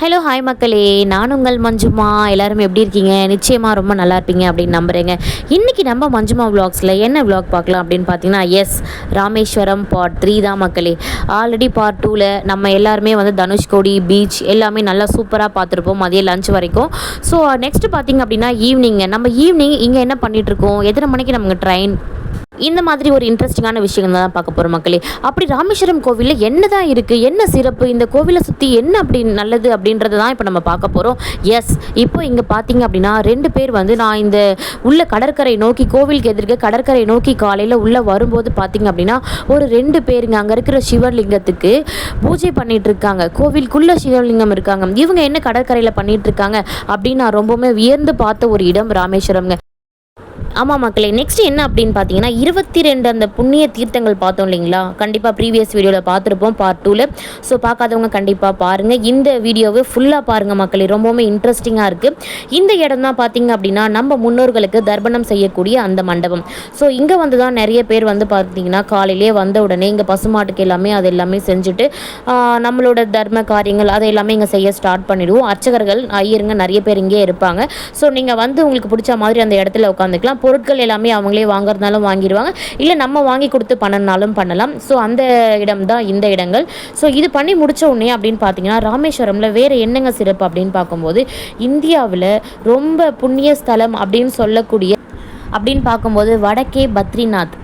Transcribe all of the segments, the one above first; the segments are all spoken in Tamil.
ஹலோ ஹாய் மக்களே. நான் உங்கள் மஞ்சுமா. எல்லாரும் எப்படி இருக்கீங்க? நிச்சயமாக ரொம்ப நல்லா இருப்பீங்க அப்படின்னு நம்புகிறேங்க இன்றைக்கி நம்ம மஞ்சுமா விளாக்ஸில் என்ன விளாக் பார்க்கலாம் அப்படின்னு பார்த்தீங்கன்னா எஸ் ராமேஸ்வரம் பார்ட் த்ரீ தான் மக்களே. ஆல்ரெடி பார்ட் டூவில் நம்ம எல்லாருமே வந்து தனுஷ்கோடி பீச் எல்லாமே நல்லா சூப்பராக பார்த்துருப்போம் மதிய லஞ்ச் வரைக்கும். ஸோ நெக்ஸ்ட் பார்த்தீங்க அப்படின்னா ஈவினிங் நம்ம ஈவினிங் இங்கே என்ன பண்ணிகிட்ருக்கோம் எத்தனை மணிக்கு நமக்கு ட்ரெயின் இந்த மாதிரி ஒரு இன்ட்ரெஸ்டிங்கான விஷயங்கள் தான் பார்க்க போகிறோம் மக்களே. அப்படி ராமேஸ்வரம் கோவிலில் என்ன தான் இருக்குது என்ன சிறப்பு? இந்த கோவிலை சுற்றி என்ன அப்படி நல்லது அப்படின்றத தான் இப்போ நம்ம பார்க்க போகிறோம் எஸ் இப்போ இங்கே பார்த்தீங்க அப்படின்னா ரெண்டு பேர் வந்து நான் இந்த உள்ள கடற்கரை நோக்கி கோவிலுக்கு எதிர்க்க கடற்கரை நோக்கி காலையில் உள்ளே வரும்போது பார்த்தீங்க அப்படின்னா ஒரு ரெண்டு பேருங்க. அங்கே இருக்கிற சிவலிங்கத்துக்கு பூஜை பண்ணிகிட்டு இருக்காங்க. கோவிலுக்குள்ளே சிவலிங்கம் இருக்காங்க. இவங்க என்ன கடற்கரையில் பண்ணிகிட்டு இருக்காங்க அப்படின்னு நான் ரொம்பவுமே வியர்ந்து பார்த்த ஒரு இடம் ராமேஸ்வரம்ங்க. ஆமாம் மக்களே நெக்ஸ்ட் என்ன அப்படின்னு பார்த்தீங்கன்னா இருபத்தி ரெண்டு அந்த புண்ணிய தீர்த்தங்கள் பார்த்தோம் இல்லைங்களா? கண்டிப்பாக ப்ரீவியஸ் வீடியோவில் பார்த்துருப்போம் பார்ட் டூவில் ஸோ பார்க்காதவங்க கண்டிப்பாக பாருங்கள் இந்த வீடியோவை ஃபுல்லாக பாருங்கள் மக்களே. ரொம்பவுமே இன்ட்ரெஸ்டிங்காக இருக்குது இந்த இடம் தான் பார்த்தீங்க அப்படின்னா நம்ம முன்னோர்களுக்கு தர்ப்பணம் செய்யக்கூடிய அந்த மண்டபம். ஸோ இங்கே வந்து தான் நிறைய பேர் வந்து பார்த்தீங்கன்னா காலையிலே வந்த உடனே இங்கே பசுமாட்டுக்கு எல்லாமே அது எல்லாமே செஞ்சுட்டு நம்மளோட தர்ம காரியங்கள் அதை எல்லாமே இங்கே செய்ய ஸ்டார்ட் பண்ணிடுவோம். அர்ச்சகர்கள் ஐயருங்க நிறைய பேர் இங்கே இருப்பாங்க. ஸோ நீங்கள் வந்து உங்களுக்கு பிடிச்ச மாதிரி அந்த இடத்துல உட்காந்துக்கலாம். பொருட்கள் எல்லாமே அவங்களே வாங்குறதுனாலும் வாங்கிடுவாங்க. இல்லை நம்ம வாங்கி கொடுத்து பண்ணனாலும் பண்ணலாம். ஸோ அந்த இடம் தான் இந்த இடங்கள். ஸோ இது பண்ணி முடிச்ச உடனே அப்படின்னு பார்த்தீங்கன்னா ராமேஸ்வரமில் வேறு என்னங்க சிறப்பு அப்படின்னு பார்க்கும்போது இந்தியாவில் ரொம்ப புண்ணிய ஸ்தலம் அப்படின்னு சொல்லக்கூடிய அப்படின்னு பார்க்கும்போது வடக்கே பத்ரிநாத்.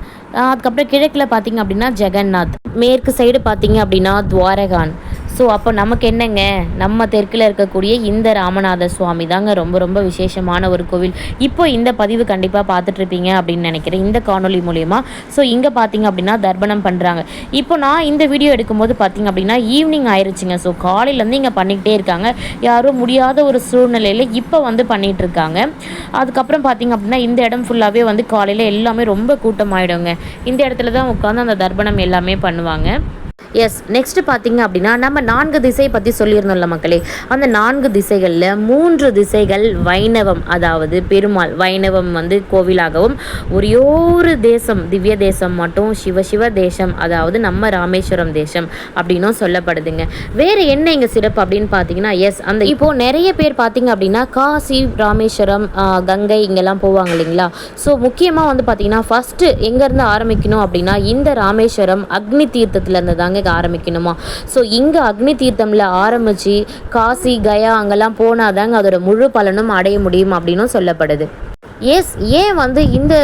அதுக்கப்புறம் கிழக்கில் பார்த்தீங்க அப்படின்னா ஜெகநாத் மேற்கு சைடு பார்த்தீங்க அப்படின்னா துவாரகான். ஸோ அப்போ நமக்கு என்னங்க? நம்ம தெற்கில் இருக்கக்கூடிய இந்த ராமநாத சுவாமி தாங்க ரொம்ப ரொம்ப விசேஷமான ஒரு கோவில். இப்போ இந்த பதிவு கண்டிப்பாக பார்த்துட்ருப்பீங்க அப்படின்னு நினைக்கிறேன் இந்த காணொளி மூலயமா. ஸோ இங்கே பார்த்தீங்க அப்படின்னா தர்ப்பணம் பண்ணுறாங்க இப்போ நான் இந்த வீடியோ எடுக்கும்போது பார்த்தீங்க அப்படின்னா ஈவினிங் ஆயிடுச்சுங்க ஸோ காலையிலேருந்து இங்கே பண்ணிக்கிட்டே இருக்காங்க. யாரும் முடியாத ஒரு சூழ்நிலையில் இப்போ வந்து பண்ணிகிட்டு இருக்காங்க அதுக்கப்புறம் பார்த்தீங்க அப்படின்னா இந்த இடம் ஃபுல்லாகவே வந்து காலையில் எல்லாமே ரொம்ப கூட்டமாயிடுங்க. இந்த இடத்துல தான் உட்காந்து அந்த தர்ப்பணம் எல்லாமே பண்ணுவாங்க. எஸ் நெக்ஸ்ட் பார்த்தீங்க அப்படின்னா நம்ம நான்கு திசை பற்றி சொல்லியிருந்தோம்ல மக்களே. அந்த நான்கு திசைகளில் மூன்று திசைகள் வைணவம் அதாவது பெருமாள். வைணவம் வந்து கோவிலாகவும் ஒரே ஒரு தேசம் திவ்ய தேசம் மட்டும் சிவ சிவ தேசம் அதாவது நம்ம ராமேஸ்வரம் தேசம் அப்படின்னும் சொல்லப்படுதுங்க. வேறு என்ன இங்கே சிறப்பு அப்படின்னு பார்த்தீங்கன்னா எஸ் அந்த இப்போது நிறைய பேர் பார்த்தீங்க அப்படின்னா காசி ராமேஸ்வரம் கங்கை இங்கெல்லாம் போவாங்க இல்லைங்களா? ஸோ முக்கியமாக வந்து பார்த்தீங்கன்னா ஃபஸ்ட்டு எங்கேருந்து ஆரம்பிக்கணும் அப்படின்னா இந்த ராமேஸ்வரம் அக்னி தீர்த்தத்துலேருந்து தாங்க இங்க ஆரம்பிக்கணுமா? ஸோ இங்கே அக்னி தீர்த்தமில் ஆரம்பித்து காசி கயா அங்கெல்லாம் போனாதாங்க அதோட முழு பலனும் அடைய முடியும் அப்படின்னும் சொல்லப்படுது. எஸ் ஏன் வந்து இந்த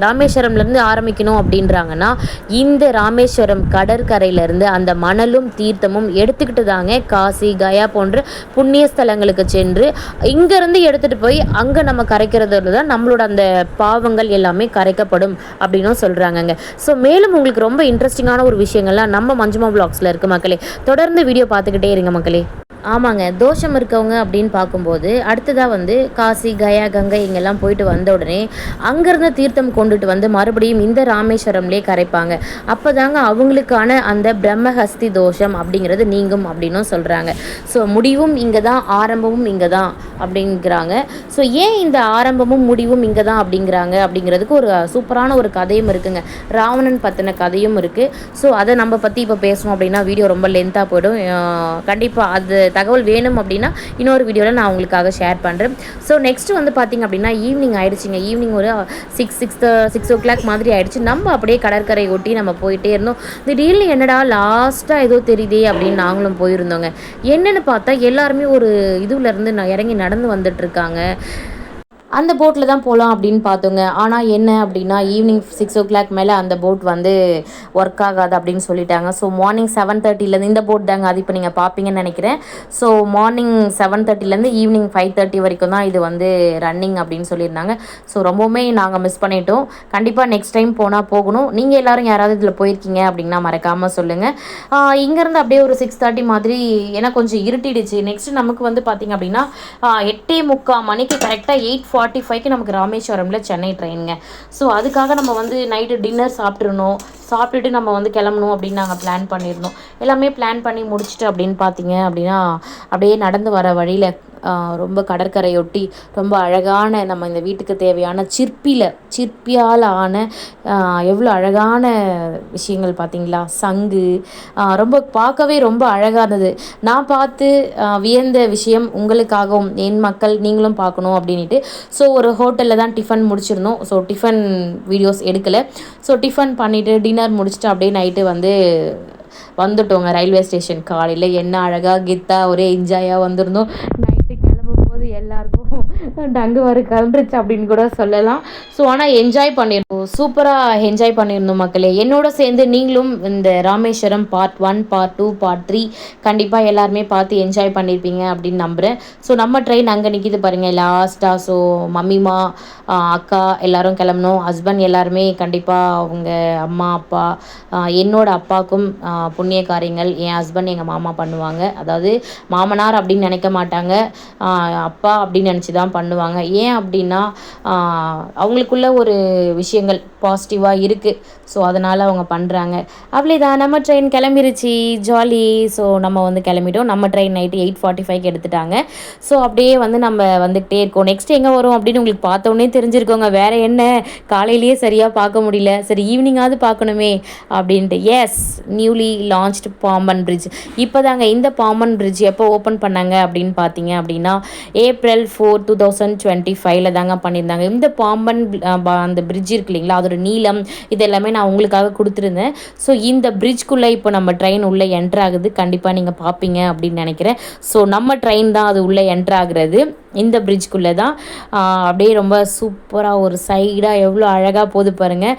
ராமேஸ்வரம்லேருந்து ஆரம்பிக்கணும் அப்படின்றாங்கன்னா இந்த ராமேஸ்வரம் கடற்கரையிலேருந்து அந்த மணலும் தீர்த்தமும் எடுத்துக்கிட்டு தாங்க காசி கயா போன்ற புண்ணிய ஸ்தலங்களுக்கு சென்று இங்கேருந்து எடுத்துகிட்டு போய் அங்கே நம்ம கரைக்கிறதுல தான் நம்மளோட அந்த பாவங்கள் எல்லாமே கரைக்கப்படும் அப்படின்னும் சொல்கிறாங்கங்க ஸோ மேலும் உங்களுக்கு ரொம்ப இன்ட்ரெஸ்டிங்கான ஒரு விஷயங்கள்லாம் நம்ம மஞ்சுமா பிளாக்ஸில் இருக்குது மக்களே. தொடர்ந்து வீடியோ பார்த்துக்கிட்டே இருங்க மக்களே. ஆமாங்க தோஷம் இருக்கவங்க அப்படின்னு பார்க்கும்போது அடுத்ததாக வந்து காசி கயா கங்கை இங்கெல்லாம் போயிட்டு வந்த உடனே அங்கேருந்து தீர்த்தம் கொண்டுட்டு வந்து மறுபடியும் இந்த ராமேஸ்வரம்லேயே கரைப்பாங்க. அப்போ தாங்க அவங்களுக்கான அந்த பிரம்மஹஸ்தி தோஷம் அப்படிங்கிறது நீங்கும் அப்படின்னும் சொல்கிறாங்க ஸோ முடிவும் இங்கே தான் ஆரம்பமும் இங்கே தான் அப்படிங்கிறாங்க. ஸோ ஏன் இந்த ஆரம்பமும் முடிவும் இங்கே தான் அப்படிங்கிறாங்க? அப்படிங்கிறதுக்கு ஒரு சூப்பரான ஒரு கதையும் இருக்குங்க. ராவணன் பற்றின கதையும் இருக்குது ஸோ அதை நம்ம பற்றி இப்போ பேசணும் அப்படின்னா வீடியோ ரொம்ப லென்த்தாக போயிடும். கண்டிப்பாக அது தகவல் வேணும் அப்படின்னா இன்னொரு வீடியோவில் நான் உங்களுக்காக ஷேர் பண்ணுறேன் ஸோ நெக்ஸ்ட் வந்து பார்த்திங்க அப்படின்னா ஈவினிங் ஆயிடுச்சுங்க. ஈவினிங் ஒரு six six six o'clock மாதிரி ஆகிடுச்சு நம்ம அப்படியே கடற்கரை ஒட்டி நம்ம போயிட்டே இருந்தோம். திடீர்னு என்னடா லாஸ்ட்டாக ஏதோ தெரியுதே அப்படின்னு நாங்களும் போயிருந்தோங்க. என்னென்னு பார்த்தா எல்லாருமே ஒரு இதுல இருந்து நான் இறங்கி நடந்து வந்துட்டுருக்காங்க அந்த போட்டில் தான் போகலாம் அப்படின்னு பார்த்தோங்க. ஆனால் என்ன அப்படின்னா ஈவினிங் சிக்ஸ் ஓ கிளாக் மேலே அந்த போட் வந்து ஒர்க் ஆகாது அப்படின்னு சொல்லிட்டாங்க. ஸோ மார்னிங் செவன் தேர்ட்டிலேருந்து இந்த போட் தாங்க. அது இப்போ நீங்கள் பார்ப்பீங்கன்னு நினைக்கிறேன். ஸோ மார்னிங் செவன் தேர்ட்டிலேருந்து ஈவினிங் ஃபைவ் தேர்ட்டி வரைக்கும் தான் இது வந்து ரன்னிங் அப்படின்னு சொல்லியிருந்தாங்க. ஸோ ரொம்பவுமே நாங்கள் மிஸ் பண்ணிட்டோம். கண்டிப்பாக நெக்ஸ்ட் டைம் போனால் போகணும். நீங்கள் எல்லோரும் யாராவது இதில் போயிருக்கீங்க அப்படின்னா மறக்காமல் சொல்லுங்கள் இங்கேருந்து அப்படியே ஒரு சிக்ஸ் தேர்ட்டி மாதிரி ஏன்னா கொஞ்சம் இருட்டிடுச்சு. நெக்ஸ்ட் நமக்கு வந்து பார்த்திங்க அப்படின்னா எட்டே முக்கால் மணிக்கு கரெக்டாக எயிட் ஃபார்ட்டி ஃபார்ட்டி ஃபைவ்க்கு நமக்கு ராமேஸ்வரமில் சென்னை ட்ரெயினுங்க ஸோ அதுக்காக நம்ம வந்து நைட்டு டின்னர் சாப்பிட்றணும் சாப்பிட்டுட்டு நம்ம வந்து கிளம்பணும் அப்படின்னு நாங்கள் பிளான் பண்ணியிருந்தோம் எல்லாமே பிளான் பண்ணி முடிச்சுட்டு அப்படின்னு பார்த்தீங்க அப்படின்னா அப்படியே நடந்து வர வழியில் ரொம்ப கடற்கரையொட்டி ரொம்ப அழகான நம்ம இந்த வீட்டுக்கு தேவையான சிற்பியில் சிற்பியால் ஆன எவ்வளோ அழகான விஷயங்கள் பார்த்தீங்களா? சங்கு. ரொம்ப பார்க்கவே ரொம்ப அழகாக இருந்தது. நான் பார்த்து வியந்த விஷயம் உங்களுக்காகவும் என் மக்கள் நீங்களும் பார்க்கணும் அப்படின்ட்டு ஸோ ஒரு ஹோட்டலில் தான் டிஃபன் முடிச்சிருந்தோம். ஸோ டிஃபன் வீடியோஸ் எடுக்கலை. ஸோ டிஃபன் பண்ணிவிட்டு டின்னர் முடிச்சுட்டு அப்படியே நைட்டு வந்து வந்துட்டோங்க ரயில்வே ஸ்டேஷன். காலையில் என்ன அழகாக கெத்தாக ஒரே என்ஜாயாக வந்திருந்தோம். டங்கு வர கலந்துருச்சு அப்படின்னு கூட சொல்லலாம். ஸோ ஆனால் என்ஜாய் பண்ணியிருந்தோம் சூப்பராக என்ஜாய் பண்ணியிருந்தோம் மக்களே. என்னோட சேர்ந்து நீங்களும் இந்த Rameswaram part one part two part three கண்டிப்பாக எல்லாருமே பார்த்து என்ஜாய் பண்ணியிருப்பீங்க அப்படின்னு நம்புகிறேன் ஸோ நம்ம ட்ரெயின் அங்கே நிற்கிது பாருங்கள் லாஸ்ட்டாக ஸோ மம்மிமா அக்கா எல்லோரும் கிளம்பணும். ஹஸ்பண்ட் எல்லாருமே கண்டிப்பாக அவங்க அம்மா அப்பா என்னோட அப்பாவுக்கும் புண்ணிய காரியங்கள் என் ஹஸ்பண்ட் எங்கள் மாமா பண்ணுவாங்க. அதாவது மாமனார் அப்படின்னு நினைக்க மாட்டாங்க. அப்பா அப்படின்னு நினச்சி தான் பண்ணுவாங்க. ஏன் அப்படின்னா அவங்களுக்குள்ள ஒரு விஷயங்கள் பாசிட்டிவாக இருக்குது ஸோ அதனால் அவங்க பண்ணுறாங்க அவ்வளோதான் நம்ம ட்ரெயின் கிளம்பிருச்சு. ஜாலி ஸோ நம்ம வந்து கிளம்பிட்டோம். நம்ம ட்ரெயின் நைட்டு எயிட் ஃபார்ட்டி ஃபைவ்க்கு எடுத்துட்டாங்க. ஸோ அப்படியே வந்து நம்ம வந்துகிட்டே இருக்கோம். நெக்ஸ்ட் எங்கே வரும் அப்படின்னு உங்களுக்கு பார்த்தோன்னே தெரிஞ்சிருக்கோங்க. வேறு என்ன? காலையிலேயே சரியாக பார்க்க முடியல. சரி ஈவினிங்காவது பார்க்கணுமே அப்படின்ட்டு. Yes newly launched Pamban bridge இப்போ தாங்க இந்த பாம்பன் பிரிட்ஜ் எப்போ ஓப்பன் பண்ணாங்க அப்படின்னு பார்த்தீங்க அப்படின்னா April four two thousand twenty ஃபைவ்ல தாங்க பண்ணியிருந்தாங்க. இந்த பாம்பன் அந்த பிரிட்ஜ் இருக்கு இல்லைங்களா அதோட நீளம் இது எல்லாமே நான் உங்களுக்காக கொடுத்துருந்தேன். ஸோ இந்த பிரிட்ஜ்குள்ளே இப்போ நம்ம ட்ரெயின் உள்ளே என்ட்ரு ஆகுது. கண்டிப்பாக நீங்கள் பார்ப்பீங்க அப்படின்னு நினைக்கிறேன். ஸோ நம்ம ட்ரெயின் தான் அது உள்ளே என்ட்ரு ஆகுறது. இந்த பிரிட்ஜ்குள்ளே தான். அப்படியே ரொம்ப சூப்பராக ஒரு சைடாக எவ்வளோ அழகாக போகுது பாருங்கள்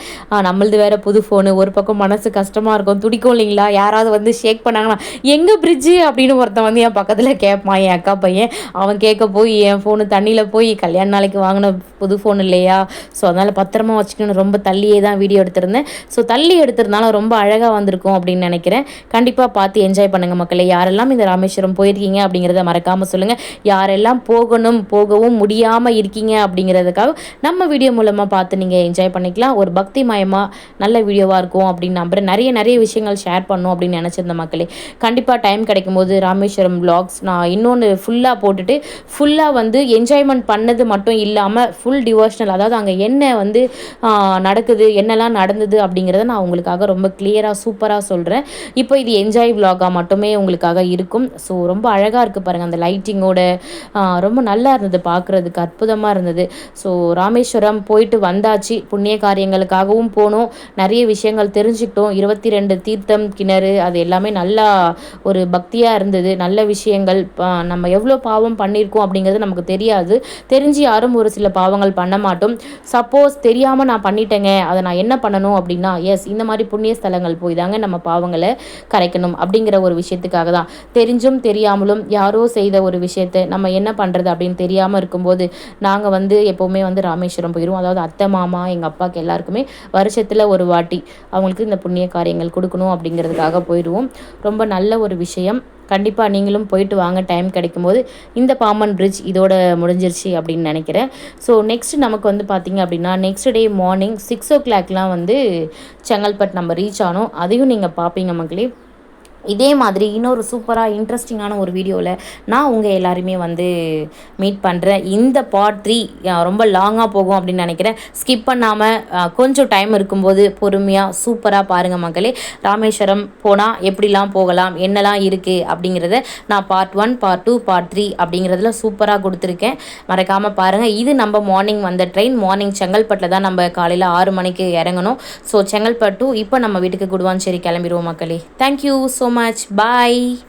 நம்மளது வேறு புது ஃபோனு ஒரு பக்கம் மனசு கஷ்டமாக இருக்கும். துடிக்கும் இல்லைங்களா? யாராவது வந்து ஷேக் பண்ணாங்கன்னா எங்கே பிரிட்ஜு அப்படின்னு ஒருத்தன் வந்து என் பக்கத்தில் கேட்பான் என் அக்கா பையன். அவன் கேட்க போய் என் ஃபோனு தண்ணியில் போய் கல்யாண நாளைக்கு வாங்கின புது ஃபோன் இல்லையா? ஸோ அதனால் பத்திரமா வச்சுக்கணும் ரொம்ப தள்ளியே தான் வீடியோ எடுத்திருந்தேன். ஸோ தள்ளி எடுத்திருந்தாலும் ரொம்ப அழகாக வந்திருக்கும் அப்படின்னு நினைக்கிறேன். கண்டிப்பாக பார்த்து என்ஜாய் பண்ணுங்கள் மக்களை. யாரெல்லாம் இந்த ராமேஸ்வரம் போயிருக்கீங்க அப்படிங்கிறத மறக்காமல் சொல்லுங்கள் யாரெல்லாம் போகணும் போகவும் முடியாமல் இருக்கீங்க அப்படிங்கிறதுக்காக நம்ம வீடியோ மூலமாக பார்த்து நீங்கள் என்ஜாய் பண்ணிக்கலாம். ஒரு பக்தி மயமாக நல்ல வீடியோவாக இருக்கும் அப்படின்னு நம்புகிறேன் நிறைய நிறைய விஷயங்கள் ஷேர் பண்ணும் அப்படின்னு நினச்சிருந்த மக்களே. கண்டிப்பாக டைம் கிடைக்கும் போது ராமேஸ்வரம் பிளாக்ஸ் நான் இன்னொன்று ஃபுல்லாக போட்டுட்டு ஃபுல்லாக வந்து என்ஜாய்மெண்ட் பண்ணது மட்டும் இல்லாமல் ஃபுல் டிவோஷனல் அதாவது அங்கே என்ன வந்து நடக்குது என்னெல்லாம் நடந்தது அப்படிங்கிறத நான் உங்களுக்காக ரொம்ப கிளியராக சூப்பராக சொல்கிறேன் இப்போ இது என்ஜாய் விலாகாக மட்டுமே உங்களுக்காக இருக்கும். ஸோ ரொம்ப அழகாக இருக்குது பாருங்கள் அந்த லைட்டிங்கோட ரொம்ப நல்லா இருந்தது பார்க்குறதுக்கு அற்புதமாக இருந்தது. ஸோ ராமேஸ்வரம் போயிட்டு வந்தாச்சு. புண்ணிய காரியங்களுக்காகவும் போனோம். நிறைய விஷயங்கள் தெரிஞ்சுக்கிட்டோம். இருபத்தி ரெண்டு தீர்த்தம் கிணறு அது எல்லாமே நல்லா ஒரு பக்தியாக இருந்தது. நல்ல விஷயங்கள் நம்ம எவ்வளோ பாவம் பண்ணியிருக்கோம் அப்படிங்கிறது நமக்கு தெரியாது. தெரிஞ்சு யாரும் ஒரு சில பாவங்கள் பண்ண மாட்டோம். சப்போஸ் தெரியாமல் நான் பண்ணிட்டேங்க. அதை நான் என்ன பண்ணணும் அப்படின்னா எஸ் இந்த மாதிரி புண்ணிய ஸ்தலங்கள் போய் தாங்க நம்ம பாவங்களை கரைக்கணும் அப்படிங்கிற ஒரு விஷயத்துக்காக தான். தெரிஞ்சும் தெரியாமலும் யாரோ செய்த ஒரு விஷயத்தை நம்ம என்ன பண்ணுறது அப்படின்னு தெரியாமல் இருக்கும்போது நாங்கள் வந்து எப்போவுமே வந்து ராமேஸ்வரம் போயிடுவோம் அதாவது அத்தை மாமா எங்கள் அப்பாவுக்கு எல்லாருக்குமே வருஷத்தில் ஒரு வாட்டி அவங்களுக்கு இந்த புண்ணிய காரியங்கள் கொடுக்கணும் அப்படிங்கிறதுக்காக போயிடுவோம் ரொம்ப நல்ல ஒரு விஷயம். கண்டிப்பாக நீங்களும் போயிட்டு வாங்க டைம் கிடைக்கும்போது. இந்த பாம்பன் பிரிட்ஜ் இதோட முடிஞ்சிருச்சு அப்படின்னு நினைக்கிறேன். ஸோ நெக்ஸ்ட் நமக்கு வந்து பார்த்திங்க அப்படின்னா நெக்ஸ்ட் டே மார்னிங் சிக்ஸ் ஓ கிளாக்லாம் வந்து செங்கல்பட் நம்ம ரீச் ஆனோம். அதையும் நீங்கள் பார்ப்பீங்க மக்களே. இதே மாதிரி இன்னொரு சூப்பராக இன்ட்ரெஸ்டிங்கான ஒரு வீடியோவில் நான் உங்கள் எல்லாருமே வந்து மீட் பண்ணுறேன் இந்த பார்ட் த்ரீ ரொம்ப லாங்காக போகும் அப்படின்னு நினைக்கிறேன். ஸ்கிப் பண்ணாமல் கொஞ்சம் டைம் இருக்கும்போது பொறுமையாக சூப்பராக பாருங்கள் மக்களே. ராமேஸ்வரம் போனால் எப்படிலாம் போகலாம் என்னெல்லாம் இருக்குது அப்படிங்கிறத நான் part one part two part three அப்படிங்கிறதுல சூப்பராக கொடுத்துருக்கேன். மறக்காமல் பாருங்கள் இது நம்ம மார்னிங் வந்த ட்ரெயின் மார்னிங் செங்கல்பட்டில் தான் நம்ம காலையில் ஆறு மணிக்கு இறங்கணும். ஸோ செங்கல்பட்டு இப்போ நம்ம வீட்டுக்கு குடுவான் சரி கிளம்பிடுவோம் மக்களே thank you so So much. Bye.